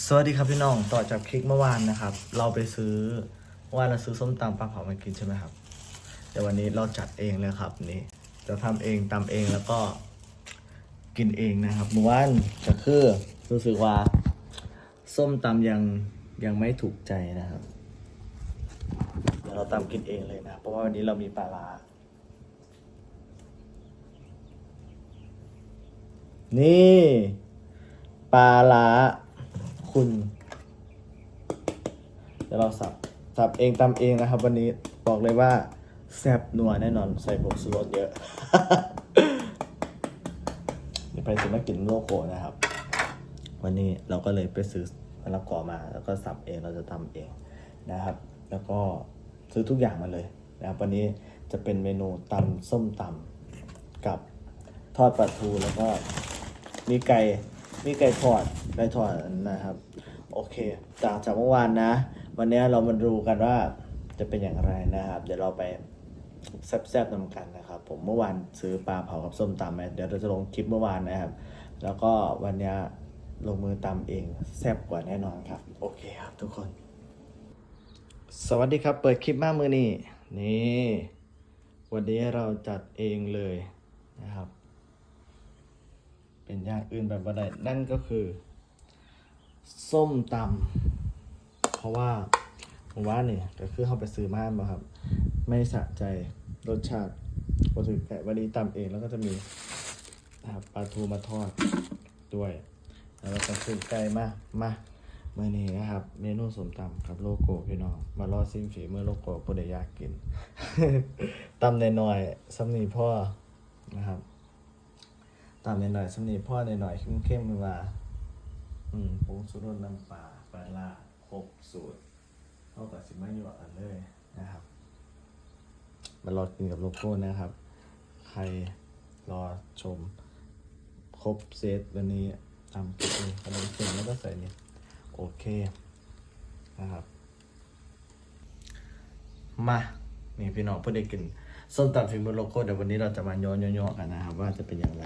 สวัสดีครับพี่น้องต่อจากคลิกเมื่อวานนะครับ เราไปซื้อเมื่อวานเราซื้อส้มตำปลาเผามากินใช่ไหมครับแต่วันนี้เราจัดเองเลยครับนี่จะทำเองตำเองแล้วก็กินเองนะครับเมื่อวานก็คือรู้สึกว่า ส้มตำยังยังไม่ถูกใจนะครับเดี๋ยวเราตำกินเองเลยนะเพราะว่าวันนี้เรามีปลาร้านี่ปลาร้า คุณ เดี๋ยวเราสับ สับเองตำเองนะครับ วันนี้บอกเลยว่าแซ่บนัวแน่นอนใส่ผงชูรสเยอะ เดี๋ยวไปซื้อมากินโลโก้นะครับ วันนี้เราก็เลยไปซื้อมะละกอมา แล้วก็สับเองเราจะทำเองนะครับ แล้วก็ซื้อทุกอย่างมาเลยนะครับ วันนี้จะเป็นเมนูตำส้มตำกับทอดปลาทูแล้วก็มีไก่ มีไก่ทอดไก่ทอดนะครับ โอเค จากจากเมื่อวานนะ วันนี้เรามาดูกันว่าจะเป็นอย่างไรนะครับ เดี๋ยวเราไปแซ่บๆนำกันนะครับ ผมเมื่อวานซื้อปลาเผากับส้มตำไปเดี๋ยวเราจะลงคลิปเมื่อวานนะครับ แล้วก็วันนี้ลงมือตำเองแซ่บกว่าแน่นอนครับ โอเคครับทุกคน สวัสดีครับ เปิดคลิปมามือนี่นี่ วันนี้เราจัดเองเลยนะครับ เป็นอย่างอื่นแบบบันไดนั่นก็คือ ส้มตำเพราะว่าผมว่าเนี่ยก็คือเขาไปซื้อมามาครับ ไม่สะใจรสชาติพอถึงไก่วันนี้ตำเองแล้วก็จะมีนะครับปลาทูมาทอดด้วยแล้วก็ซื้อไก่มามาเมื่อนี้นะครับ เมนูส้มตำกับโลโก้พี่น้องมารอซิมฝีเมื่อโลโก้ผู้ใดอยากกินตำในหน่อยๆซ้ำนี่พ่อนะครับ ตำในหน่อยๆซ้ำนีพ่อในหน่อยๆเข้มๆมือว่าอืมผงชูรสน้ำปลาปลาล่าครบสูตรเท่ากับสิมาอยู่อันเลยนะครับมารอกินกับโลโก้นะครับ ใครรอชม ครบเซตวันนี้ทำกินเองขนมเส้นแล้วก็ใส่นี่โอเคนะครับ มานี่พี่น้องเพื่อได้กินส้มตำฟิล์มโลโก้เดี๋ยววันนี้เราจะมาย้อนย่อๆกันนะครับ ว่าจะเป็นอย่างไร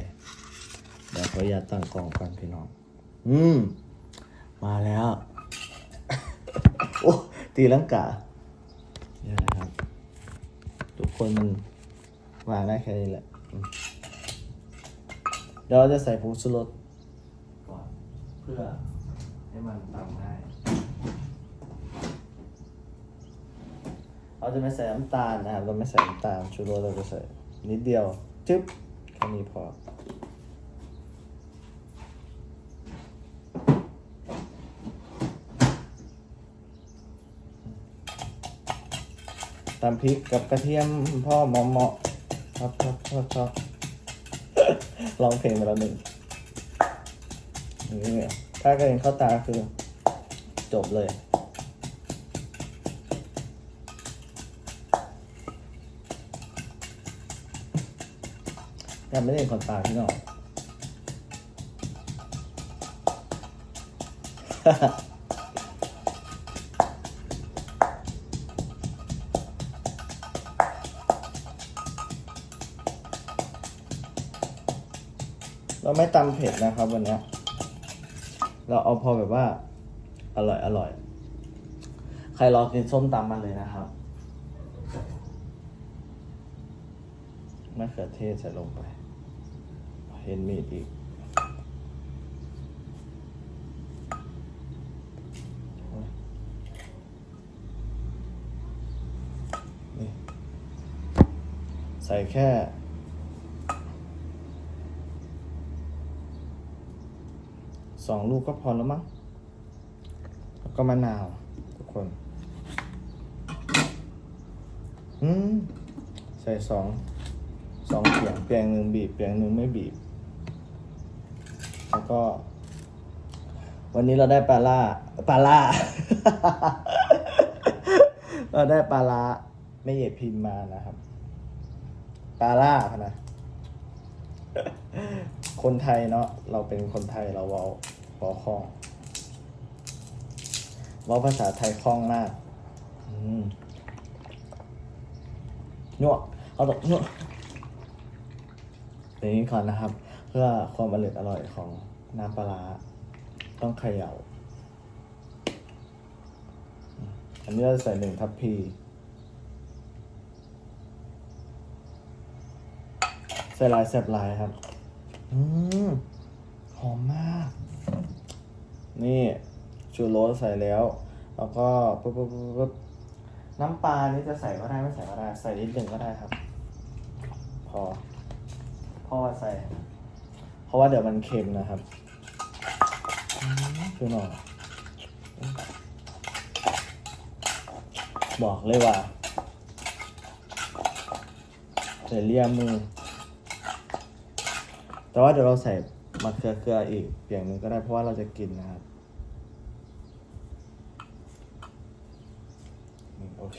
เดี๋ยวขออนุญาตตั้งกล้องก่อนพี่น้อง อืม มาแล้ว โอ้ ตีลังกาเนี่ยนะครับ ทุกคนมันวางได้แค่นี้แหละอืมเดี๋ยวเราจะใส่ผงชูรสก่อน เพื่อให้มันตำง่ายเราจะไม่ใส่น้ำตาลนะครับ เราไม่ใส่น้ำตาลชูรสเราจะใส่นิดเดียว จึ๊บแค่นี้พอ ตำพริกกับกระเทียมพ่อเหมาะเหมาะชอบชอบชอบชอบร้องเพลงไปแล้วหนึ่งนี่ถ้ากระเด็นเข้าตาคือ จบเลย ยังไม่ได้เห็นขนตาพี่น้อง เราไม่ตำเผ็ดนะครับวันนี้เราเอาพอแบบว่า อร่อยอร่อย ใครรอกินส้มตำมาเลยนะครับมะเขือเทศใส่ลงไป เห็นมีดอีกใส่แค่ สองลูกก็พอแล้วมั้ง แล้วก็มะนาวทุกคน อืม ใส่สองสองเปียงเปียงหนึ่งบีบเปียงหนึ่งไม่บีบ แล้วก็ วันนี้เราได้ปลาล่าปลาล่า เราได้ปลาล่าไม่เหยียบพิมพ์มานะครับ ปลาล่าพนะคนไทยเนาะเราเป็นคนไทยเราเว้า เว้าคล่องว้าภาษาไทยคล่องมากอืมยั่วเอาตกยั่วอย่างนี้ก่อนนะครับ เพื่อความอร่อยอร่อยของน้ำปลาร้าต้องเขย่า อันนี้เราใส่หนึ่งทัพพีใส่ลายแซบลายครับ อืมหอมมาก นี่ชูโรสใส่แล้ว แล้วก็ปุ๊บปุ๊บปุ๊บน้ำปลานี่จะใส่ก็ได้ไม่ใส่ก็ได้ ใส่นิดหนึ่งก็ได้ครับ พอเพราะว่าใส่ เพราะว่าเดี๋ยวมันเค็มนะครับอืมคือหน่อยบอกเลยว่าใส่เลียมือ แต่ว่าเดี๋ยวเราใส่ มะเขือเกลืออีกเปียงหนึ่งก็ได้เพราะว่าเราจะกินนะครับโอเค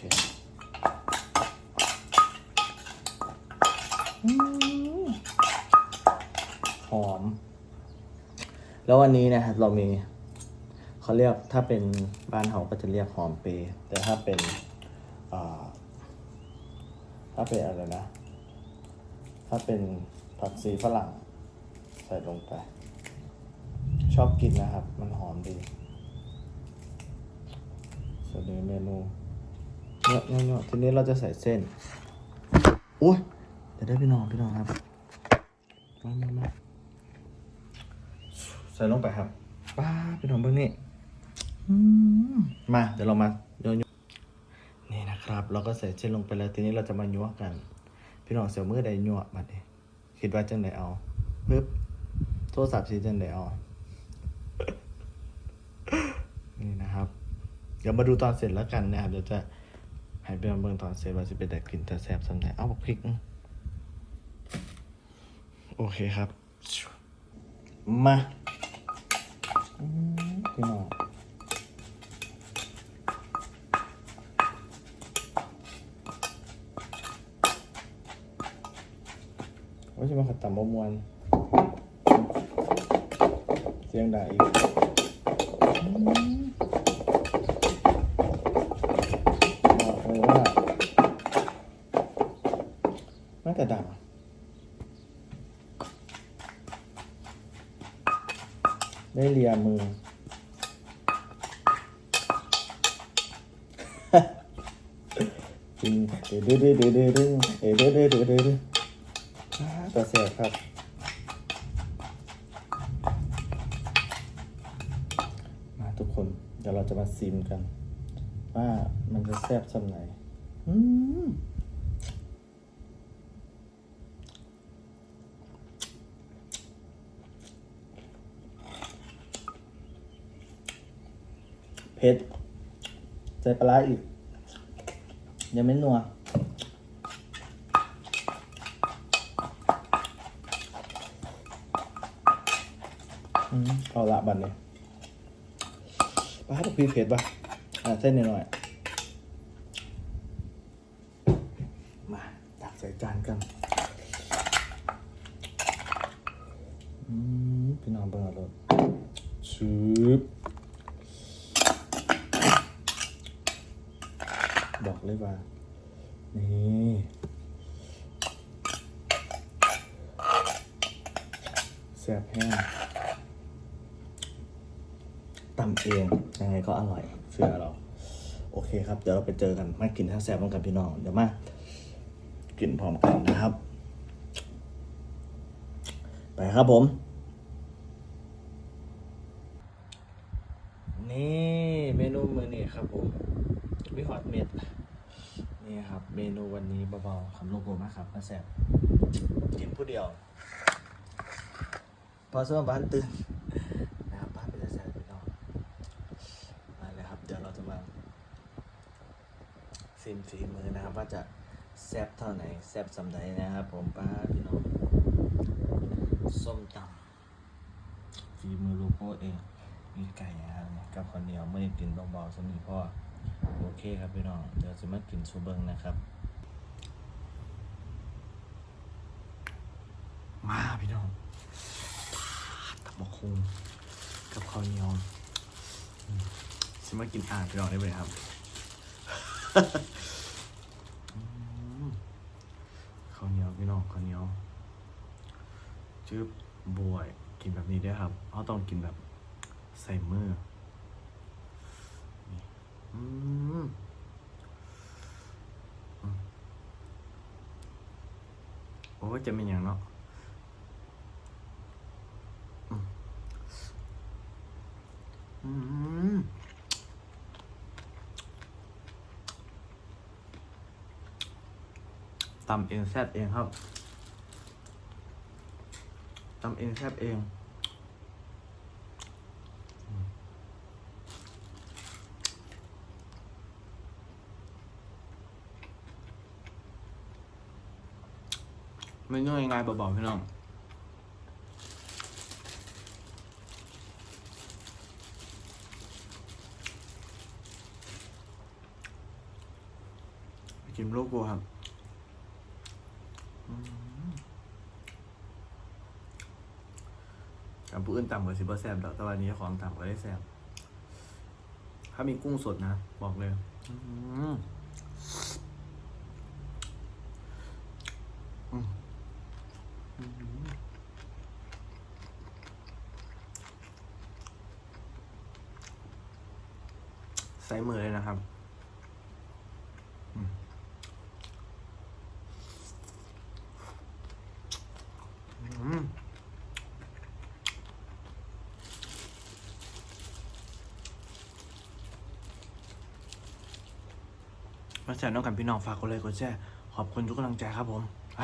หอม แล้ววันนี้นะครับเรามีเขาเรียกถ้าเป็นบ้านเขาก็จะเรียกหอมเปรแต่ถ้าเป็นถ้าเป็นอะไรนะ ถ้าเป็นผักชีฝรั่ง ใส่ลงไป ชอบกินนะครับ มันหอมดีเสนอเมนูเนาะเนาะเทีนี้เราจะใส่เส้นอุ้ยเดี๋ยวได้พี่น้องพี่น้องครับมามามาใส่ลงไปครับป้าพี่น้องเบื้องนี้มาเดี๋ยวเรามาโยนๆนี่นะครับ เราก็ใส่เส้นลงไปแล้วทีนี้เราจะมายั่วกัน พี่น้องเสียวมือใดยั่วบัดนี้คิดว่าจังไดเอาปึ๊บ โทรศัพท์สีจังไดเอานี่นะครับ เดี๋ยวมาดูตอนเสร็จแล้วกันนะครับ เดี๋ยวจะให้เบิ่งเบิ่งตอนเสร็จว่าจะเป็นแต่กลิ่นแต่แสบสำไหนเอาบอกพริกอื้อโอเคครับ มาอืมพี่น้องว่าจะมาขัดต่ำบมวน เสียงดังอีกบอกเลยว่าน่าจะดังได้เลียมือจริงเดือดเดือดเดือดเดือดเดือดเดือดเดือดเดือดเดือดต่อเสียครับ มาทุกคน เดี๋ยวเราจะมาซิมกัน ว่ามันจะแซ่บสำไหนอืมเผ็ดใส่ปลาร้าอีก ยังไม่นัวอืมเอาละบัดนี้ ปลาตะพีเผ็ดป่ะอ่าเส้นหน่อยๆมาตักใส่จานกันอืมพี่น้องเบิ่งเอาเลยชืบบอกเลยว่า นี่แซ่บแห้ง ตำเองยังไงก็อร่อยเชื่อเรา โอเคครับ เดี๋ยวเราไปเจอกันมากินทั้งแซ่บกันพี่น้องเดี๋ยวมากินพร้อมกันนะครับ ไปครับผม นี่เมนูมือนี่ครับผมวิหอดเม็ดนี่ครับ เมนูวันนี้เบาๆคำโลโก้มากครับมาแซ่บกินผู้เดียว พอสมบ้านตื่นนะครับบ้านเป็นแซ่บพี่น้อง มาเลยครับ เดี๋ยวเราจะมา ซิมฝีมือนะครับ ว่าจะแซบเท่าไหนแซบสำใดนะครับ ผมป้าพี่น้องส้มตำฝีมือโลโก้เองมีไก่นะครับกับข้าวเหนียวไม่ได้กินเบาๆสนิทพ่อโอเคครับพี่น้องเดี๋ยวจะมากินซูเบิงนะครับ มาพี่น้องตับบกคุงกับข้าวเหนียวฉันมากินอ่างพี่น้องได้ไหมครับ ข้าวเหนียวพี่น้องข้าวเหนียวจืบบวยกินแบบนี้ได้ครับเขาต้องกินแบบใส่มืออืมโอ้จะเป็นอย่างเนาะ ตำเองแซบเองครับตำเองแซบเองไม่ง่ายง่ายเบาๆพี่น้องกินโลโก้ครับอืม กับผู้อื่นต่ำกว่าสิบเปอร์เซ็นต์แต่วันนี้ของต่ำกว่าได้แซมถ้ามีกุ้งสดนะ บอกเลยอืมอืมอืมใส่มือเลยนะครับ อืมมา แชร์น้องกันพี่น้องฝากกดไลค์กดแชร์ขอบคุณทุกกำลังใจครับผมไป